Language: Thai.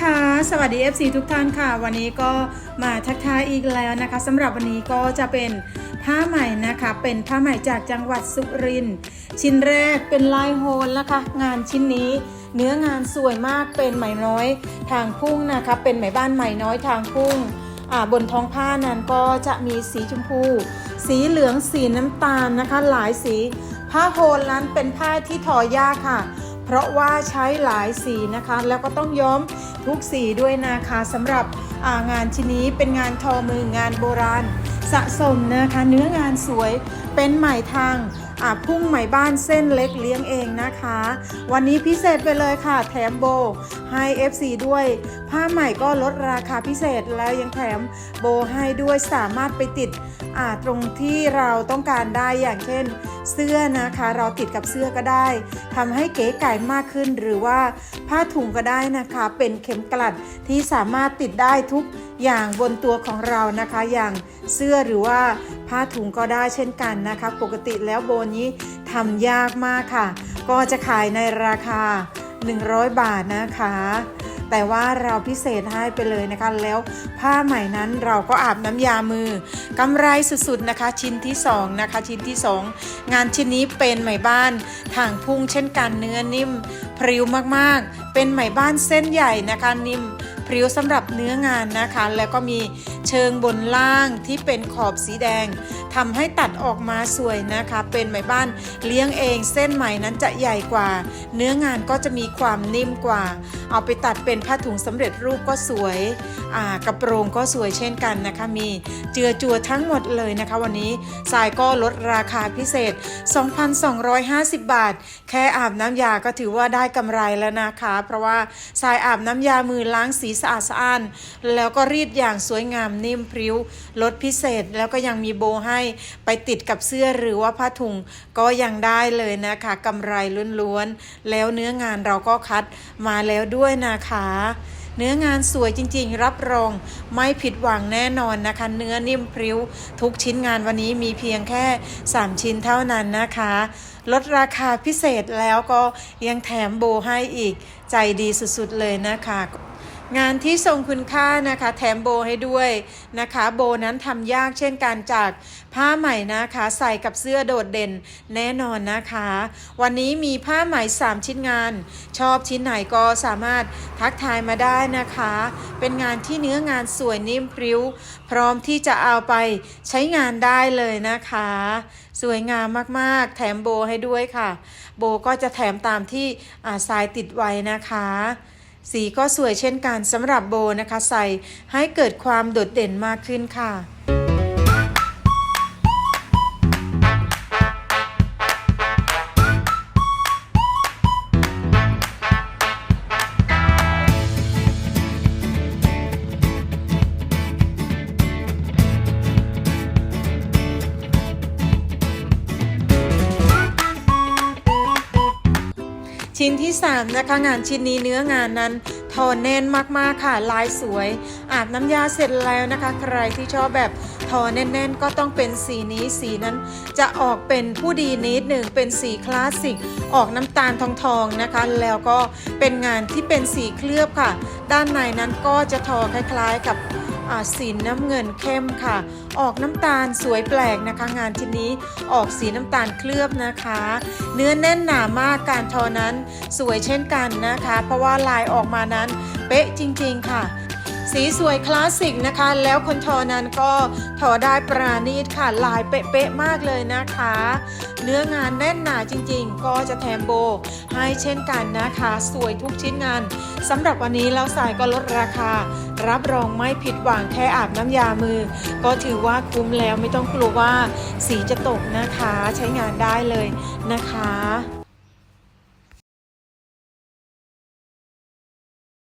ค่ะ สวัสดี FC ทุกท่านค่ะ วันนี้ก็มาทักทายอีกแล้วนะคะสำหรับวันนี้ก็จะเป็นผ้าใหม่นะคะ เป็นผ้าใหม่จากจังหวัดสุรินทร์ชิ้นแรกเป็นลายโฮลนะคะ งานชิ้นนี้เนื้องานสวยมากเป็นไหมน้อยทางพุ่งนะคะ เป็นไหมบ้านไหมน้อยทางพุ่งบนท้องผ้านั้นก็จะมีสีชมพู สีเหลืองสีน้ำตาลนะคะ หลายสี ผ้าโฮลนั้นเป็นผ้าที่ทอยากค่ะ เพราะว่าใช้หลายสีนะคะ แล้วก็ต้องย้อม ทุกสีด้วยนะคะสำหรับางานชิ้นนี้เป็นงานทอมืองานโบราณ สะสมนะคะเนื้องานสวยเป็นไหมทาง อ่าพุ่งไหมบ้านเส้นเล็กเลี้ยงเองนะคะ วันนี้พิเศษไปเลยค่ะ แถมโบให้ FC ด้วย ผ้าใหม่ก็ลดราคาพิเศษแล้วยังแถมโบให้ด้วยสามารถไปติดอ่าตรงที่เราต้องการได้อย่างเช่น เสื้อนะคะเราติดกับเสื้อก็ได้ทำให้เก๋ไก่มากขึ้นหรือว่าผ้าถุงก็ได้นะคะ เป็นเข็มกลัดที่สามารถติดได้ทุกอย่างบนตัวของเรานะคะ อย่างเสื้อหรือว่าผ้าถุงก็ได้เช่นกันนะคะ ปกติแล้วโบนี้ทำยากมากค่ะ ก็จะขายในราคา 100 บาทนะคะ แต่ว่าเราพิเศษให้ไปเลยนะคะ แล้วผ้าใหม่นั้นเราก็อาบน้ำยามือกำไรสุดๆนะคะ ชิ้นที่สองนะคะชิ้นที่สองงานชิ้นนี้เป็นไหมบ้านทางพุ่งเช่นกันเนื้อนิ่มพริ้วมากๆ เป็นไหมบ้านเส้นใหญ่นะคะนิ่มพริ้วสำหรับเนื้องานนะคะ แล้วก็มี เชิงบนล่างที่เป็นขอบสีแดงทำให้ตัดออกมาสวยนะคะ เป็นไหมบ้านเลี้ยงเองเส้นไหมนั้นจะใหญ่กว่า เนื้องานก็จะมีความนิ่มกว่า เอาไปตัดเป็นผ้าถุงสำเร็จรูปก็สวยกระโปรงก็สวยเช่นกันนะคะ มีเจือจัวทั้งหมดเลยนะคะ วันนี้สายก็ลดราคาพิเศษ 2,250 บาท แค่อาบน้ำยาก็ถือว่าได้กำไรแล้วนะคะ เพราะว่าสายอาบน้ำยามือล้างสีสะอาดสะอ้านแล้วก็รีดอย่างสวยงามนิ่มพริ้วลดพิเศษแล้วก็ยังมีโบให้ไปติดกับเสื้อหรือว่าผ้าถุงก็ยังได้เลยนะคะกำไรล้วนๆ แล้วเนื้องานเราก็คัดมาแล้วด้วยนะคะเนื้องานสวยจริงๆ รับรองไม่ผิดหวังแน่นอนนะคะ เนื้อนิ่มพริ้ว ทุกชิ้นงานวันนี้มีเพียงแค่ 3 ชิ้นเท่านั้นนะคะ ลดราคาพิเศษแล้วก็ยังแถมโบให้อีกใจดีสุดๆเลยนะคะ งานที่ทรงคุณค่านะคะแถมโบให้ด้วยนะคะ โบนั้นทำยากเช่นกันจากผ้าใหม่นะคะ ใส่กับเสื้อโดดเด่นแน่นอนนะคะ วันนี้มีผ้าไหม3 ชิ้นงาน ชอบชิ้นไหนก็สามารถทักทายมาได้นะคะ เป็นงานที่เนื้องานสวยนิ่มพริ้ว พร้อมที่จะเอาไปใช้งานได้เลยนะคะ สวยงามมากๆ แถมโบให้ด้วยค่ะ โบก็จะแถมตามที่อ่าทรายติดไว้นะคะ สีก็สวยเช่นกันสำหรับโบนะคะใส่ให้เกิดความโดดเด่นมากขึ้นค่ะ ชิ้นที่ 3 นะคะ งานชิ้นนี้เนื้องานนั้นทอแน่นมากๆค่ะลายสวย อาบน้ำยาเสร็จแล้วนะคะ ใครที่ชอบแบบทอแน่นๆ ก็ต้องเป็นสีนี้สีนั้นจะออกเป็นผู้ดีนิดหนึ่งเป็นสีคลาสสิก ออกน้ำตาลทองๆนะคะ แล้วก็เป็นงานที่เป็นสีเคลือบค่ะ ด้านในนั้นก็จะทอคล้ายๆกับ สีน้ำเงินเข้มค่ะ ออกน้ำตาลสวยแปลกนะคะ งานชิ้นนี้ออกสีน้ำตาลเคลือบนะคะ เนื้อแน่นหนามากการทอนั้นสวยเช่นกันนะคะ เพราะว่าลายออกมานั้นเป๊ะจริง ๆ ค่ะ สีสวยคลาสสิกนะคะ แล้วคนทอนั้นก็ทอได้ปราณีตค่ะลายเป๊ะๆมากเลยนะคะ เนื้องานแน่นหนาจริงๆ ก็จะแถมโบให้เช่นกันนะคะ สวยทุกชิ้นงานสำหรับวันนี้เราสายก็ลดราคา รับรองไม่ผิดหวังแค่อาบน้ำยามือ ก็ถือว่าคุ้มแล้วไม่ต้องกลัวว่าสีจะตกนะคะ ใช้งานได้เลยนะคะ